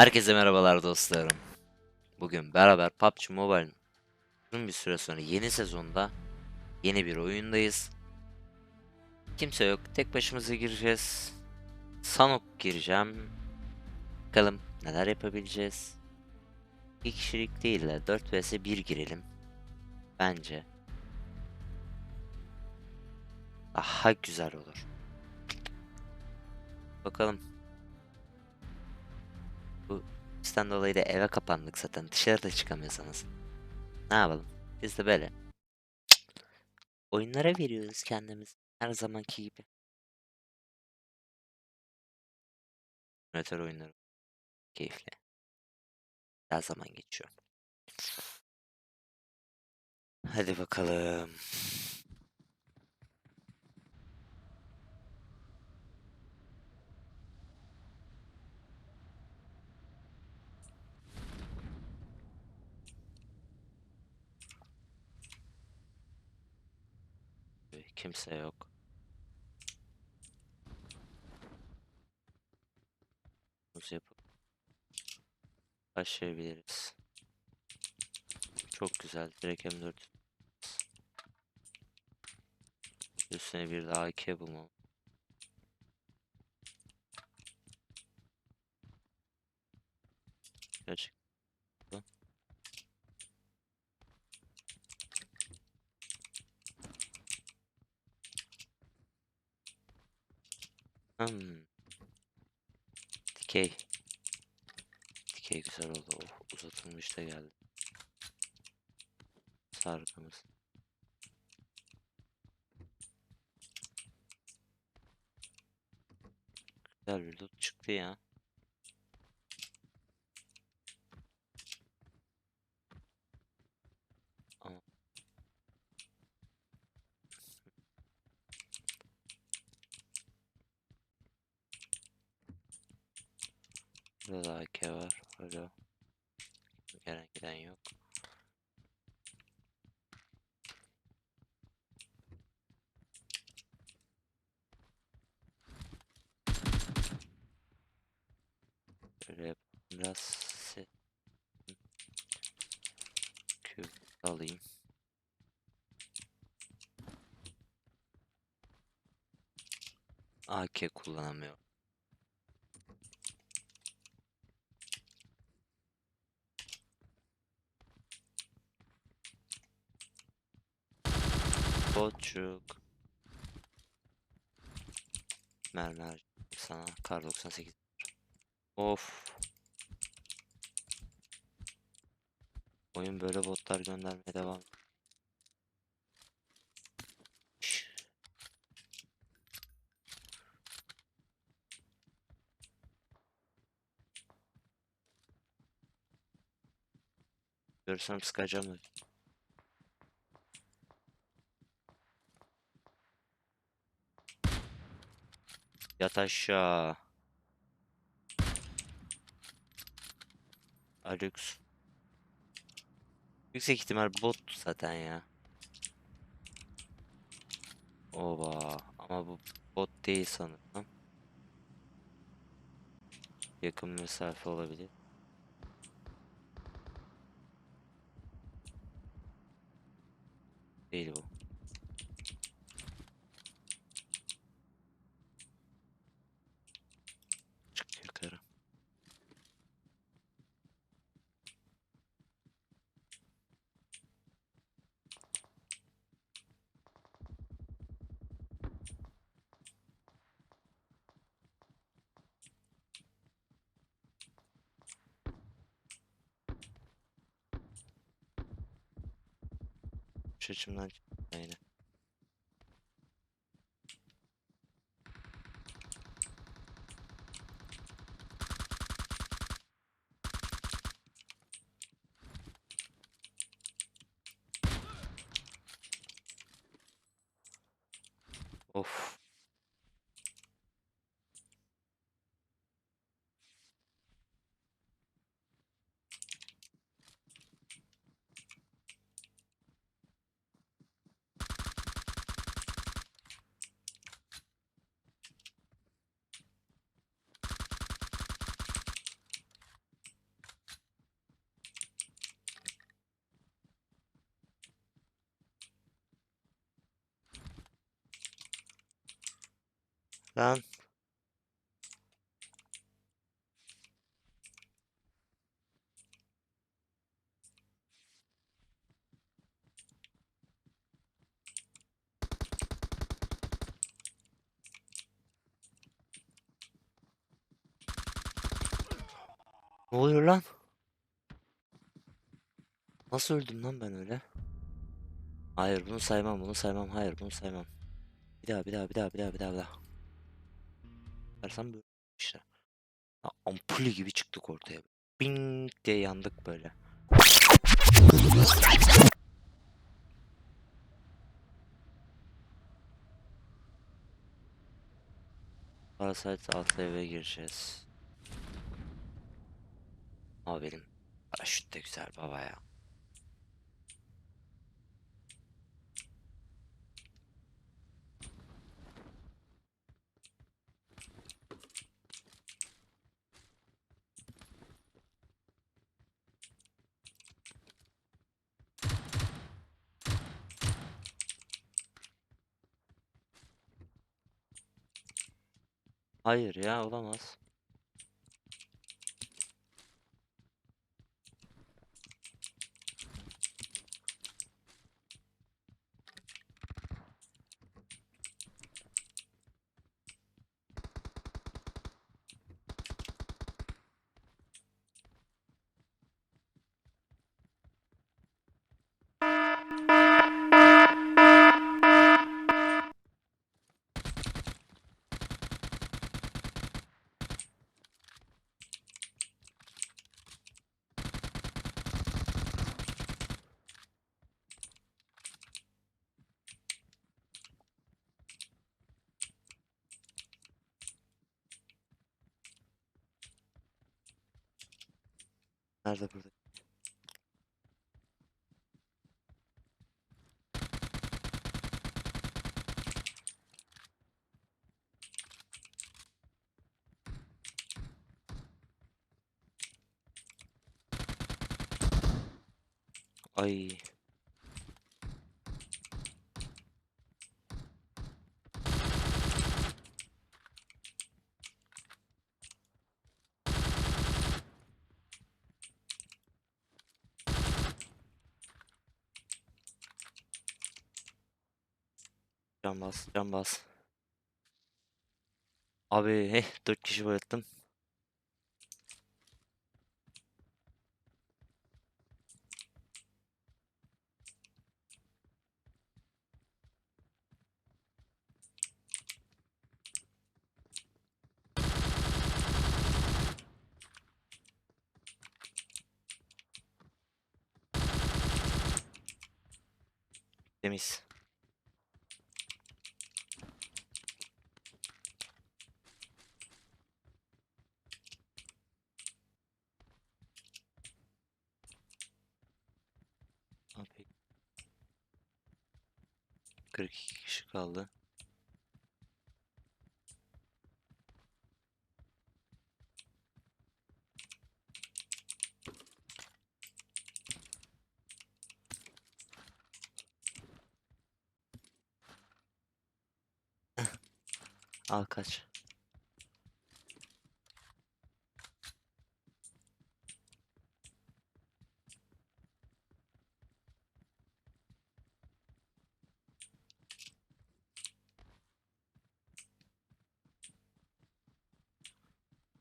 Herkese merhabalar dostlarım. Bugün beraber PUBG Mobile'ın bir süre sonra yeni sezonda yeni bir oyundayız. Kimse yok. Tek başımıza gireceğiz. Sanok gireceğim. Bakalım neler yapabileceğiz. Bir kişilik değil de 4 vs 1 girelim. Bence. Daha güzel olur. Bakalım. Bizden dolayı da eve kapandık zaten. Dışarıda çıkamıyorsanız. Ne yapalım? Biz de böyle. Oyunlara veriyoruz kendimiz. Her zamanki gibi. Simülatör oyunları. Keyifli. Her zaman geçiyor. Hadi bakalım. Kimse yok. Nasıl yapıp başlayabiliriz. Çok güzel. Direkt M4 Üstüne bir de AK bulmam. Gerçekten. Hmm. Dikey. Dikey güzel oldu. Oh, uzatılmış da geldi. Sargımız. Güzel bir loot çıktı ya. Ama Burada da AK var. Hala gelen giden yok. Yapalım. biraz se Kür alayım. AK kullanamıyorum. Botçuk. Mermi harcayayım sana. Kar 98. Of. Oyun böyle botlar göndermeye devam. Görsem sıkacağım. Yat aşağı. Alex. Yüksek ihtimal bot zaten ya. Oba ama bu bot değil sanırım. Yakın mesafe olabilir. Şu açımdan çıktı yine. Of. Lan. Ne oluyor lan? Nasıl öldüm lan ben öyle? Hayır bunu saymam bunu saymam hayır bunu saymam. Bir daha bir daha bir daha bir daha bir daha bir daha. Versem böyle işte. Ha, ampul gibi çıktık ortaya. Bing diye yandık böyle. Parasite altı eve gireceğiz. Ama benim paraşüt de güzel baba ya. Hayır ya olamaz. Nerede burada? Ay. Can bas. Abi, heh, 4 kişi bayılttım. Temiz. Abi. 42 kişi kaldı. Al kaç.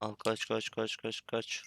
Al kaç kaç kaç kaç kaç.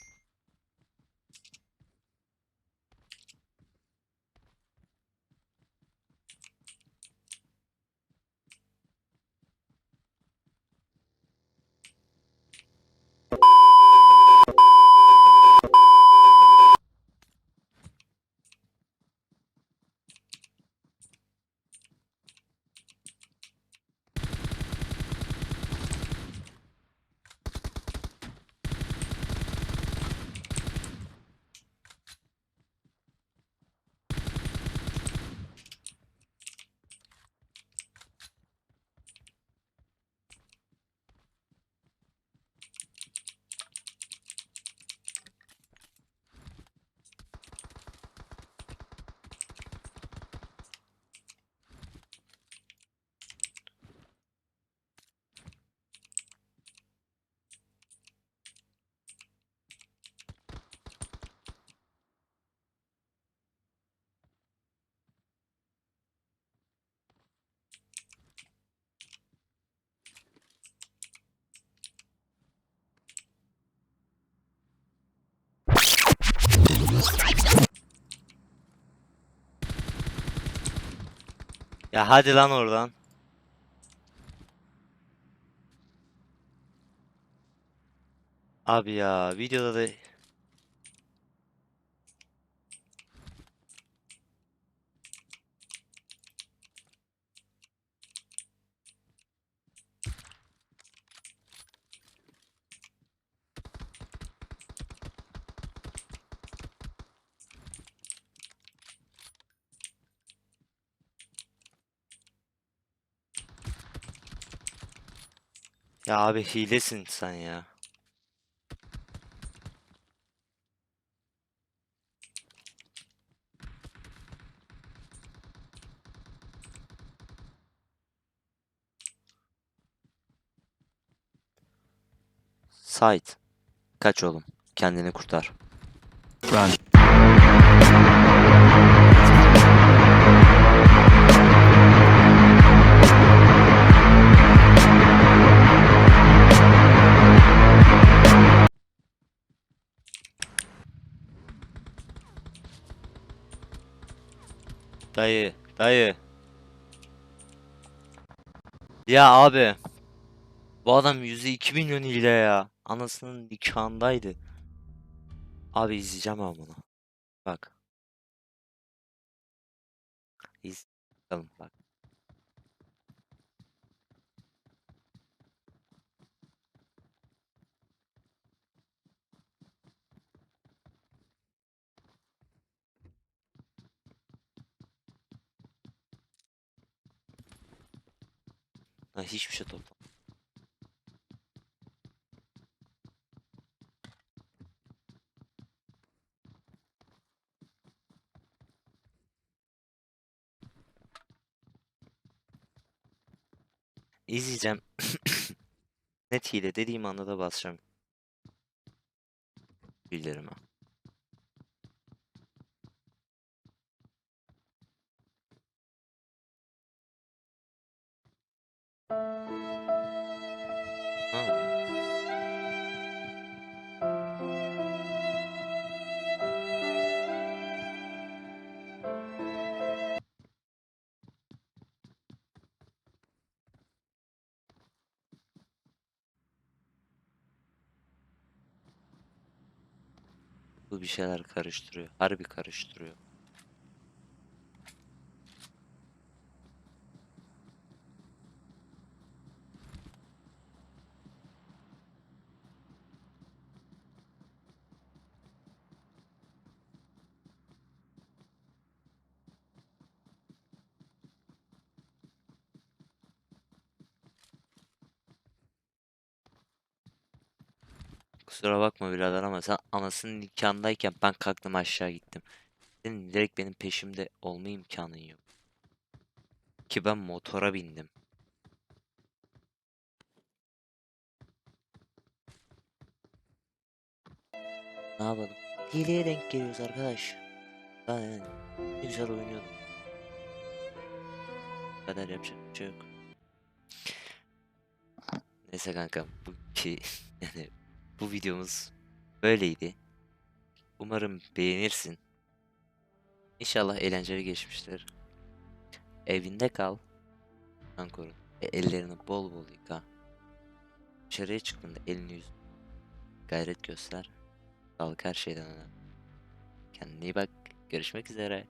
Ya hadi lan oradan. Abi ya videoda da Ya abi hilesin sen ya. Sait. Kaç oğlum. Kendini kurtar. Dayı, dayı. Ya abi. Bu adam yüzde 2 milyon hile ya. Anasının nikahındaydı. Abi izleyeceğim ben bunu. Bak. İz bakalım bak. Ha, hiçbir şey toplam. İzleyeceğim. Net hile dediğim anda da basacağım. Bildirime. Bu bir şeyler karıştırıyor. Harbi karıştırıyor. Kusura bakma birader ama sen anasının nikahındayken ben kalktım aşağı gittim. Senin direkt benim peşimde olma imkanın yok. Ki ben motora bindim. Ne yapalım? Hileye denk geliyoruz arkadaş. Ben güzel oynuyordum. Bu kadar yapacak bir şey yok. Neyse kanka bu ki yani bu videomuz böyleydi. Umarım beğenirsin. İnşallah eğlenceli geçmiştir. Evinde kal. Kan korun. E, ellerini bol bol yıka. Dışarıya çıktığında elini yüz gayret göster. Sağlık her şeyden önemli. Kendine iyi bak. Görüşmek üzere.